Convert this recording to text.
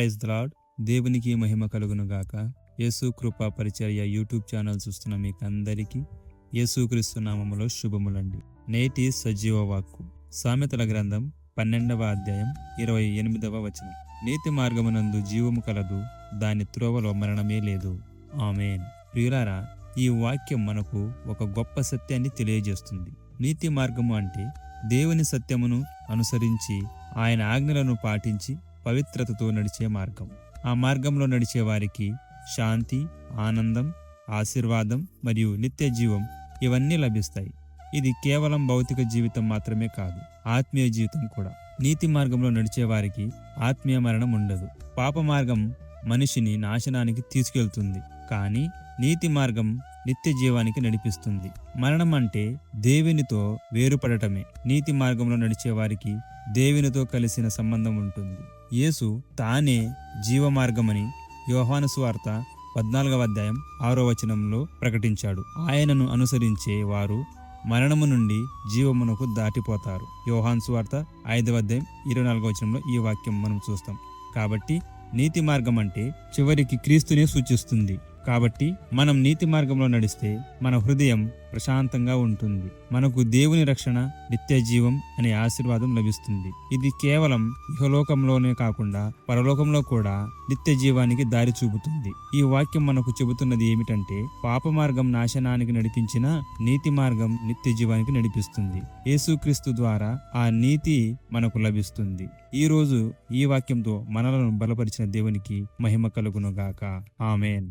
Praise lord. దేవునికి మహిమ కలుగును గాక. యేసు కృపా పరిచర్య యూట్యూబ్ ఛానల్ చూస్తున్న మీకు అందరికీ యేసుక్రీస్తు నామములో శుభములండి. నేటి సజీవ వాక్కు. సామెతల గ్రంథం పన్నెండవ అధ్యాయం ఇరవై ఎనిమిదవ వచనం. నీతి మార్గమునందు జీవము కలదు దాని త్రోవలో మరణమే లేదు. ఆమెన్. ప్రియులారా ఈ వాక్యం మనకు ఒక గొప్ప సత్యాన్ని తెలియజేస్తుంది. నీతి మార్గము అంటే దేవుని సత్యమును అనుసరించి ఆయన ఆజ్ఞలను పాటించి పవిత్రతతో నడిచే మార్గం. ఆ మార్గంలో నడిచే వారికి శాంతి ఆనందం ఆశీర్వాదం మరియు నిత్య జీవం ఇవన్నీ లభిస్తాయి. ఇది కేవలం భౌతిక జీవితం మాత్రమే కాదు ఆత్మీయ జీవితం కూడా. నీతి మార్గంలో నడిచే వారికి ఆత్మీయ మరణం ఉండదు. పాప మార్గం మనిషిని నాశనానికి తీసుకెళ్తుంది కానీ నీతి మార్గం నిత్య జీవానికి నడిపిస్తుంది. మరణం అంటే దేవునితో వేరుపడటమే. నీతి మార్గంలో నడిచే వారికి దేవునితో కలిసిన సంబంధం ఉంటుంది. యేసు తానే జీవ మార్గమని యోహాను సువార్త పద్నాలుగవ అధ్యాయం ఆరో వచనంలో ప్రకటించాడు. ఆయనను అనుసరించే వారు మరణము నుండి జీవమునకు దాటిపోతారు. యోహాన్ సువార్త ఐదవ అధ్యాయం ఇరవై నాలుగవ వచనంలో ఈ వాక్యం మనం చూస్తాం. కాబట్టి నీతి మార్గం అంటే చివరికి క్రీస్తునే సూచిస్తుంది. కాబట్టి మనం నీతి మార్గంలో నడిస్తే మన హృదయం ప్రశాంతంగా ఉంటుంది. మనకు దేవుని రక్షణ నిత్య జీవం అనే ఆశీర్వాదం లభిస్తుంది. ఇది కేవలం ఇహలోకంలోనే కాకుండా పరలోకంలో కూడా నిత్య జీవానికి దారి చూపుతుంది. ఈ వాక్యం మనకు చెబుతున్నది ఏమిటంటే పాప మార్గం నాశనానికి నడిపించిన నీతి మార్గం నిత్య జీవానికి నడిపిస్తుంది. యేసుక్రీస్తు ద్వారా ఆ నీతి మనకు లభిస్తుంది. ఈ రోజు ఈ వాక్యంతో మనలను బలపరిచిన దేవునికి మహిమ కలుగును గాక ఆమెన్.